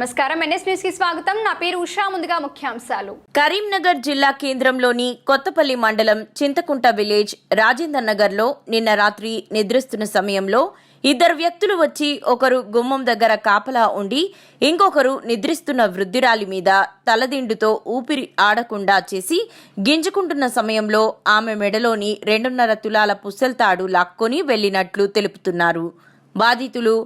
నమస్కారం. ఎన్ఎస్ న్యూస్కి స్వాగతం. నా పేరు ఉషా. ముందుగా ముఖ్యాంశాలు. కరీంనగర్ జిల్లా కేంద్రంలోని కొత్తపల్లి మండలం చింతకుంట విలేజ్ రాజేందర్ నగర్లో నిన్న రాత్రి నిద్రిస్తున్న సమయంలో ఇద్దరు వ్యక్తులు వచ్చి ఒకరు గుమ్మం దగ్గర కాపలా ఉండి ఇంకొకరు నిద్రిస్తున్న వృద్ధురాలి మీద తలదిండుతో ఊపిరి ఆడకుండా చేసి గింజుకుంటున్న సమయంలో ఆమె మెడలోని రెండున్నర తులాల పుస్తెల్తాడు లాక్కొని వెళ్ళినట్లు తెలుపుతున్నారు. బాధితులు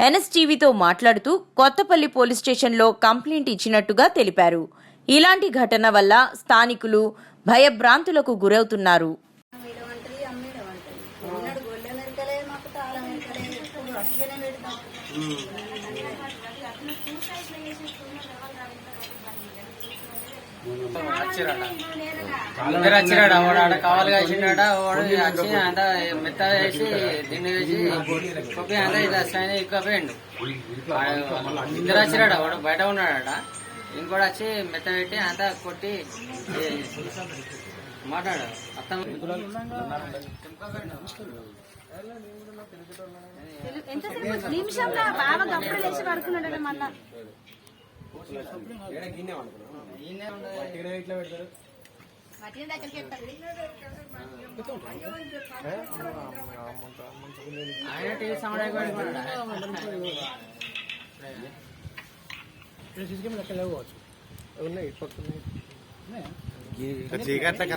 ఎన్ఎస్టీవీతో మాట్లాడుతూ కొత్తపల్లి పోలీస్ స్టేషన్లో కంప్లైంట్ ఇచ్చినట్టుగా తెలిపారు. ఇలాంటి ఘటన వల్ల స్థానికులు భయభ్రాంతులకు గురవుతున్నారు. వచ్చిరాడ? వాడు ఆడ కావాలి కాసిండట వాడు వచ్చి అంత మెత్త వేసి దిండు వేసి కొప్పి అంత ఇది వస్తాయని ఎక్కువ పోయిండు ఇద్దరు వచ్చిరాడ? వాడు బయట ఉన్నాడట. ఇంకోటి వచ్చి మెత్త పెట్టి అంత కొట్టి ఏ, మాట్లాడు అత్తం నిమిషంలో బాగా గప్పుడు లేచి పడుకున్నాడు మళ్ళా. ఆయన టీవీ సౌండ్ అయిపోయి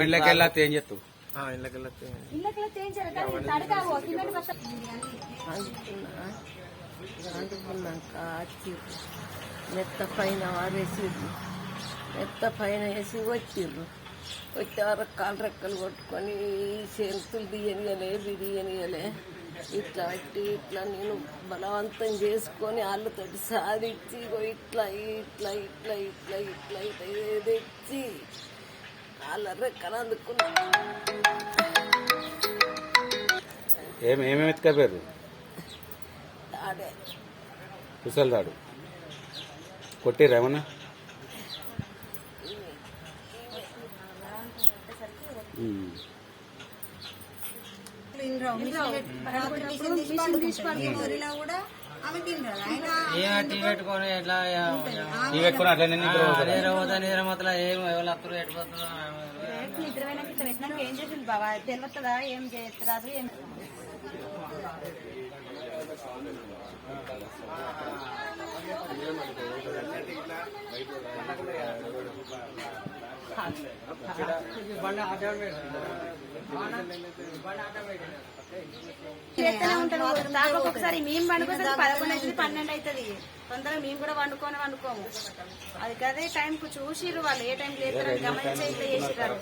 ఇళ్ళకెళ్ళి ఏం చెప్తావు ఇళ్ళకెళ్ళి తేంచారు కానీ తడకావు సిమెంట్ బస్తా అంటుకున్నాక మెత్త పైన ఆరేసిర్రు. మెత్త పైన వేసి వచ్చిర్రు వచ్చే వరకు కాలు రెక్కలు కొట్టుకొని చేతులు తీయనియలే బిడియనియలే ఇట్లా పెట్టి ఇట్లా నేను బలవంతం చేసుకొని వాళ్ళతోటి సాధించి ఇట్లా ఇట్లా ఇట్లా ఇట్లా ఇట్లా ఇట్లా తెచ్చి వాళ్ళ రెక్కలు అందుకున్నాను ఏమేమి ఎత్తుకపోయారు తిన్నాడు ఆయన టీ పెట్టుకొని ఎట్లా టీ పెట్టుకుని అట్లనే నిద్ర పోతారా? నిద్ర పోతా నిద్ర మొత్తం ఏం ఎవరు అత్తరు ఎట్టిపోతున్నారు నిద్ర పోయినాక ఇట్లా పెట్టినాక ఏం చేసింది బాబా? తెలియతుందా ఏం చేస్తున్నారు ఏం ఉంటాడు దాకా ఒక్కొక్కసారి మేము పండుకోసరికి పదకొండు అవుతుంది పన్నెండు అవుతుంది. తొందరగా మేము కూడా వండుకొని వండుకోము. అది కదే టైం కు చూసిర్రు వాళ్ళు. ఏ టైం లేదు గమనించి ఇట్లా చేసిర్రు